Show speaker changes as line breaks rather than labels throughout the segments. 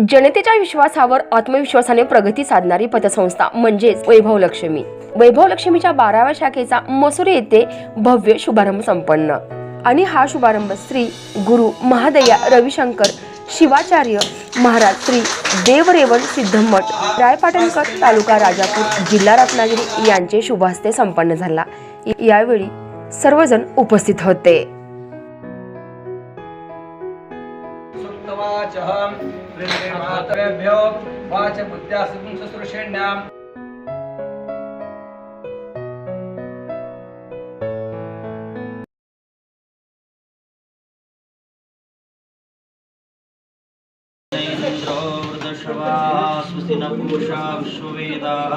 जनतेच्या विश्वासावर आत्मविश्वासाने प्रगती साधणारी पतसंस्था म्हणजेच वैभव लक्ष्मी. वैभव लक्ष्मीच्या बाराव्या शाखेचा मसुरी येथे भव्य शुभारंभ संपन्न. आणि हा शुभारंभ श्री गुरु महादया रविशंकर शिवाचार्य महाराज श्री देवरेवन सिद्धमठ रायपाटणकर तालुका राजापूर जिल्हा रत्नागिरी यांचे शुभहस्ते संपन्न झाला. यावेळी सर्वजण उपस्थित होते.
मातरेभ्यो वाच बुद्ध्यासुं शुश्रूषेण्याम्।
स्वस्ति न पुरुषा विश्ववेदाः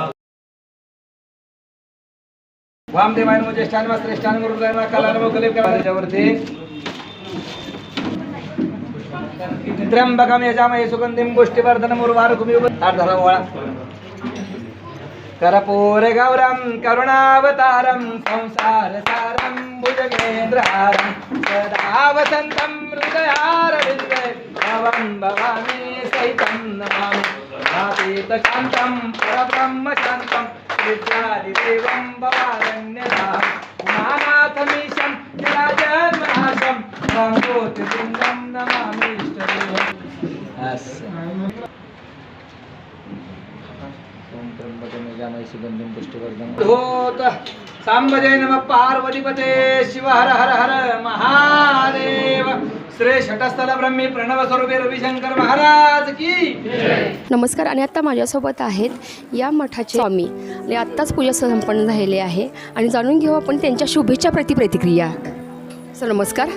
वामदेवाय नमो ज्येष्ठाय नमः श्रेष्ठाय नमः रुद्राय नमः कालाय नमः कलियुग कालाय त्याच्यावरती त्र्यंबकम यजामहे सुगंधिम गोष्टीवर्धनम उर्वारुकमिव ताट करपूर गौरम करुणावतारम संसार सारम भुजगेंद्रहारम सदा वसंतम भवामि भवं सहितं नमामि। नातीतकान्तं परब्रह्म शान्तं धूत सांबजय नम पार्वतीपते शिव हर हर हर महादेव। श्री षटस्थल ब्रह्मी प्रणव स्वरूपे रविशंकर महाराज की
नमस्कार आणि आत्ता माझ्यासोबत आहेत या मठाचे स्वामी. आणि आत्ताच पूजा संपन्न झालेली आहे. आणि जाणून घेऊ आपण त्यांच्या शुभेच्छा प्रति प्रतिक्रिया सर नमस्कार.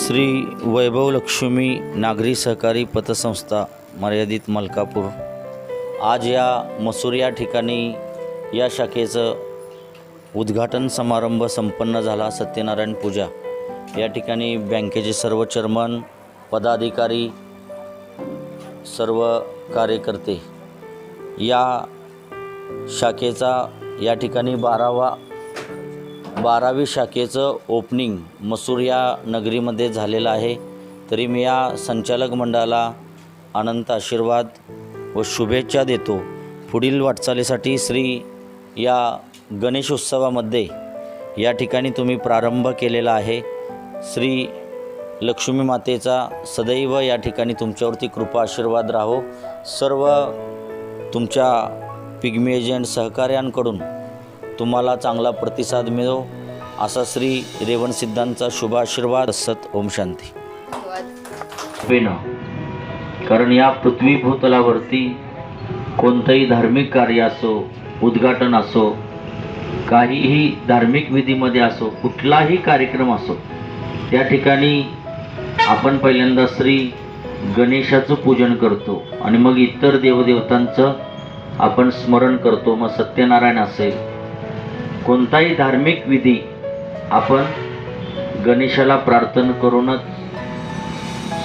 श्री वैभव लक्ष्मी नागरी सहकारी पतसंस्था मर्यादित मलकापूर. आज या मसूर या ठिकाणी या शाखेचं उद्घाटन समारंभ संपन्न झाला. सत्यनारायण पूजा. या ठिकाणी बँकेचे सर्व चेअरमन पदाधिकारी सर्व कार्यकर्ते या शाखेचा या ठिकाणी बारावा बारावी शाखेचं ओपनिंग मसूर या नगरीमध्ये झालेलं आहे. तरी मी या संचालक मंडळाला अनंत आशीर्वाद व शुभेच्छा देतो. पुढील वाटचालीसाठी श्री या गणेशोत्सवामध्ये या ठिकाणी तुम्ही प्रारंभ केलेला आहे. श्री लक्ष्मी मातेचा सदैव या ठिकाणी तुमच्यावरती कृपा आशीर्वाद राहो. सर्व तुमच्या पिग्मी एजंट सहकार्यांकडून तुम्हाला चांगला प्रतिसाद मिळो. असा श्री रेवण सिद्धांचा शुभ आशीर्वाद. सत ओम शांती. कारण या पृथ्वी भूतलावरती कोणतंही धार्मिक कार्य असो उद्घाटन असो काहीही धार्मिक विधीमध्ये असो कुठलाही कार्यक्रम असो त्या ठिकाणी आपण पहिल्यांदा श्री गणेशाचं पूजन करतो आणि मग इतर देवदेवतांचं आपण स्मरण करतो. मग सत्यनारायण असेल कोणताही धार्मिक विधी आपण गणेशाला प्रार्थना करूनच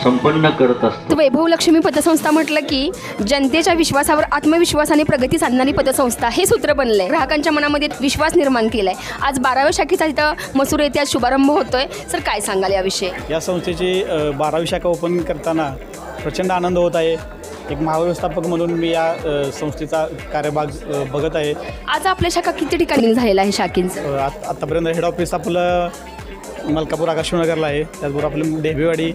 संपन्न करत असतो.
वैभव लक्ष्मी पतसंस्था म्हटलं की जनतेच्या विश्वासावर आत्मविश्वासाने प्रगती साधणारी पतसंस्था हे सूत्र बनलंय. ग्राहकांच्या मनामध्ये विश्वास निर्माण केलाय. आज बाराव्या शाखेचा तिथं मसूर येथे आज शुभारंभ होतोय. सर काय सांगाल याविषयी?
या संस्थेची बारावी शाखा ओपन करताना प्रचंड आनंद होत आहे. एक महाव्यवस्थापक म्हणून मी या संस्थेचा कार्यभाग बघत आहे.
आज आपल्या शाखा किती ठिकाणी झालेला आहे शाखेचं?
अ, आत आत्तापर्यंत हेड ऑफिस आपलं मलकापूर आकाशनगरला आहे. त्याचबरोबर आपलं ढेबेवाडी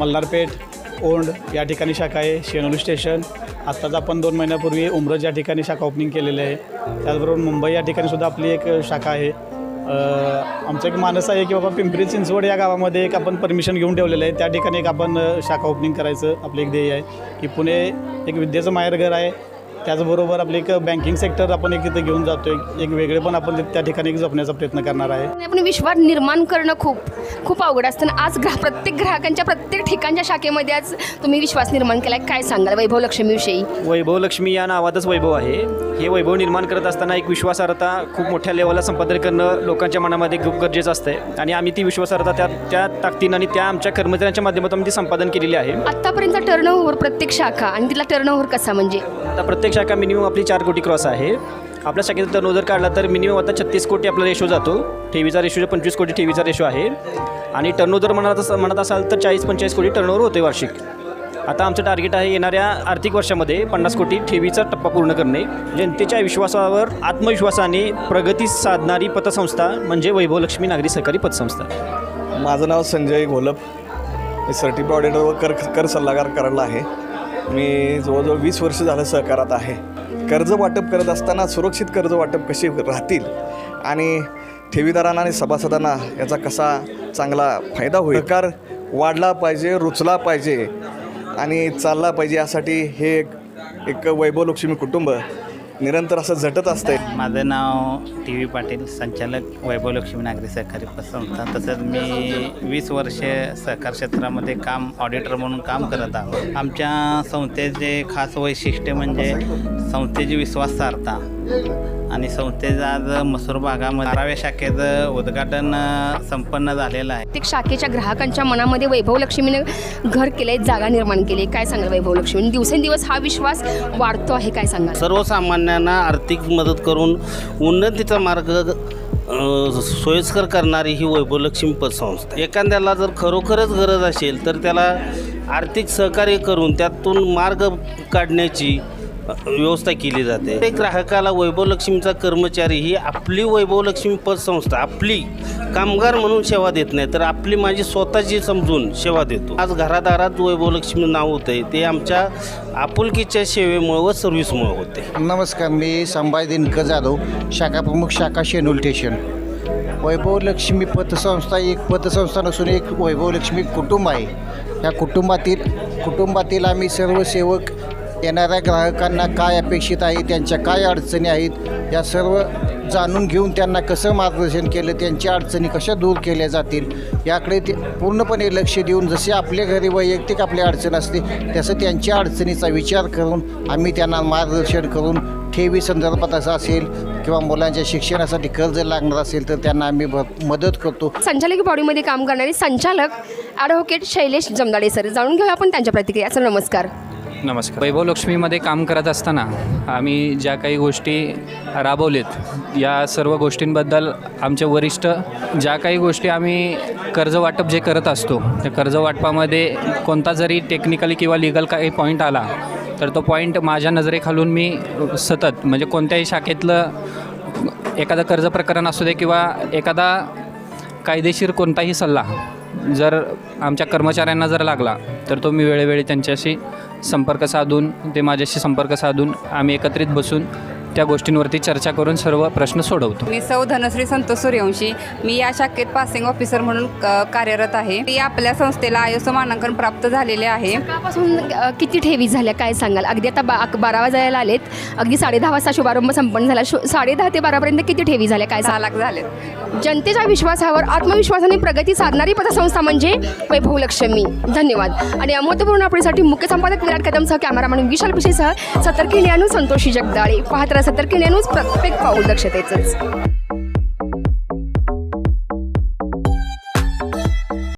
मल्हारपेठ ओंड या ठिकाणी शाखा आहे शेनोली स्टेशन. आत्ताच आपण दोन महिन्यापूर्वी उमरज या ठिकाणी शाखा ओपनिंग केलेली आहे. त्याचबरोबर मुंबई या ठिकाणी सुद्धा आपली एक शाखा आहे. आमचं एक मानस आहे की बाबा पिंपरी चिंचवड या गावामध्ये एक आपण परमिशन घेऊन ठेवलेलं आहे. त्या ठिकाणी एक आपण शाखा ओपनिंग करायचं आपलं एक ध्येय आहे. की पुणे एक विद्येचं माहेरघर आहे. त्याचबरोबर आपलं एक बँकिंग सेक्टर आपण एक तिथे घेऊन जातो एक एक वेगळे पण आपण त्या ठिकाणी एक जपण्याचा प्रयत्न करणार आहे.
आपण विश्वास निर्माण करणं खूप खूप अवघड असतं. आणि आज ग्राहक प्रत्येक ग्राहकांच्या प्रत्येक ठिकाणच्या शाखेमध्ये आज तुम्ही विश्वास निर्माण केलाय. काय सांगाल वैभव लक्ष्मीविषयी?
वैभव लक्ष्मी या नावातच वैभव आहे. हे वैभव निर्माण करत असताना एक विश्वासार्हता खूप मोठ्या लेवलला संपादन करणं लोकांच्या मनामध्ये खूप गरजेचं असतं. आणि आम्ही ती विश्वासार्हता त्या त्या ताकदीनं आणि त्या आमच्या कर्मचाऱ्यांच्या माध्यमातून ती संपादन केलेली आहे.
आतापर्यंत टर्न ओव्हर प्रत्येक शाखा आणि तिला टर्न ओव्हर कसा म्हणजे?
आता प्रत्येक शाखा मिनिमम आपली चार कोटी क्रॉस आहे? आपल्या शाखेचा टर्न जर काढला तर मिनिमम आता छत्तीस कोटी आपला रेशो जातो. ठेवीचा रेशो पंचवीस कोटी ठेवीचा रेशो आहे. आणि टर्नओव्हर जर म्हणत अस म्हणत असाल तर चाळीस पंचेचाळीस कोटी टर्नओव्हर होते वार्षिक. आता आमचं टार्गेट आहे येणाऱ्या आर्थिक वर्षामध्ये पन्नास कोटी ठेवीचा टप्पा पूर्ण करणे. जनतेच्या विश्वासावर आत्मविश्वासाने प्रगती साधणारी पतसंस्था म्हणजे वैभवलक्ष्मी नागरी सहकारी पतसंस्था.
माझं नाव संजय घोलप. मी सर्टिफाईड ऑडिटर व कर कर सल्लागार करायला आहे. मी जवळजवळ वीस वर्ष झालं सहकारात आहे. कर्ज वाटप करत असताना सुरक्षित कर्ज वाटप कसे राहतील? आणि ठेवीदारांना आणि सभासदांना याचा कसा चांगला फायदा होईल? कार वाढला पाहिजे रुचला पाहिजे आणि चालला पाहिजे यासाठी हे एक एक वैभवलक्ष्मी कुटुंब निरंतर असं झटत असतंय.
माझं नाव टी व्ही पाटील संचालक वैभवलक्ष्मी नागरी सहकारी पतसंस्था तसंच मी वीस वर्ष सहकार क्षेत्रामध्ये काम ऑडिटर म्हणून काम करत आहोत आमच्या संस्थेचे खास वैशिष्ट्य म्हणजे संस्थेची विश्वासार्हता आणि संस्थेचं आज मसूर भागामध्ये बाराव्या शाखेचं उद्घाटन संपन्न झालेलं आहे.
प्रत्येक शाखेच्या ग्राहकांच्या मनामध्ये वैभव लक्ष्मीने घर केलंय जागा निर्माण केली काय सांगाल वैभव लक्ष्मी? दिवसेंदिवस हा विश्वास वाढतो आहे काय सांगाल?
सर्वसामान्यांना आर्थिक मदत करून उन्नतीचा मार्ग सोयीस्कर करणारी ही वैभवलक्ष्मी पतसंस्था एखाद्याला जर खरोखरच गरज असेल तर त्याला आर्थिक सहकार्य करून त्यातून मार्ग काढण्याची व्यवस्था केली जाते. प्रत्येक ग्राहकाला वैभवलक्ष्मीचा कर्मचारी ही आपली वैभवलक्ष्मी पतसंस्था आपली कामगार म्हणून सेवा देत नाही तर आपली माझी स्वतःची समजून सेवा देतो. आज घरादारात वैभवलक्ष्मी नाव होतं ते आमच्या आपुलकीच्या सेवेमुळे व सर्व्हिसमुळे होते.
नमस्कार मी संभाजी दिनकर जाधव शाखा प्रमुख शाखा शेनूल स्टेशन वैभवलक्ष्मी पतसंस्था एक पतसंस्था नसून एक वैभवलक्ष्मी कुटुंब आहे. या कुटुंबातील कुटुंबातील आम्ही सर्व सेवक येणाऱ्या ग्राहकांना काय अपेक्षित आहे त्यांच्या काय अडचणी आहेत या सर्व जाणून घेऊन त्यांना कसं मार्गदर्शन केलं त्यांच्या अडचणी कशा दूर केल्या जातील याकडे ते पूर्णपणे लक्ष देऊन जसे आपल्या घरी वैयक्तिक आपली अडचण असते तसं त्यांच्या अडचणीचा विचार करून आम्ही त्यांना मार्गदर्शन करून ठेवी संदर्भात असं असेल किंवा मुलांच्या शिक्षणासाठी कर्ज लागणार असेल तर त्यांना आम्ही मदत करतो.
संचालक बॉडीमध्ये काम करणारे संचालक ॲडव्होकेट शैलेश जमदाडे सर. जाणून घेऊया आपण त्यांच्या प्रतिक्रिया. सर नमस्कार.
नमस्कार. वैभव लक्ष्मीमध्ये काम करत असताना आम्ही ज्या काही गोष्टी राबवलेत या सर्व गोष्टींबद्दल आमचे वरिष्ठ ज्या काही गोष्टी आम्ही कर्ज वाटप जे करत असतो त्या कर्ज वाटपामध्ये कोणता जरी टेक्निकली किंवा लिगल काही पॉईंट आला तर तो पॉईंट माझ्या नजरेखालून मी सतत म्हणजे कोणत्याही शाखेतलं एखादं कर्ज प्रकरण असू दे किंवा एखादा कायदेशीर कोणताही सल्ला जर आमच्या कर्मचाऱ्यांना जर लागला तर तो मी वेळोवेळी त्यांच्याशी संपर्क साधून ते माझ्याशी संपर्क साधून आम्ही एकत्रित बसून त्या गोष्टींवरती चर्चा करून सर्व प्रश्न सोडवतो.
मी सौ धनश्री संतोष सूर्यवंशी. मी या शाखेत पासिंग ऑफिसर म्हणून कार्यरत आहे. मी आपल्या संस्थेला आयएसओ मानांकन प्राप्त झालेले आहे.
सकाळपासून किती ठेवी झाल्या काय सांगाल? अगदी आता बा बारा वाजायला आलेत. अगदी साडेदहा वाजता शुभारंभ संपन्न झाला. शु साडेदहा ते बारापर्यंत किती ठेवी झाल्या काय
सहा
सांगाल
लाख झालेत.
जनतेच्या विश्वासावर आत्मविश्वासाने प्रगती साधणारी पतसंस्था म्हणजे वैभव लक्ष्मी. धन्यवाद. आणि अमृतपूर्ण आपल्यासाठी मुख्य संपादक विराट कदमसह कॅमेरामॅन विशाल पिशेसह सतर्की न्यानू संतोषी जगदाळे. पाहत राहा सतर्की न्यानूच प्रत्येक पाऊल दक्षतेचंच.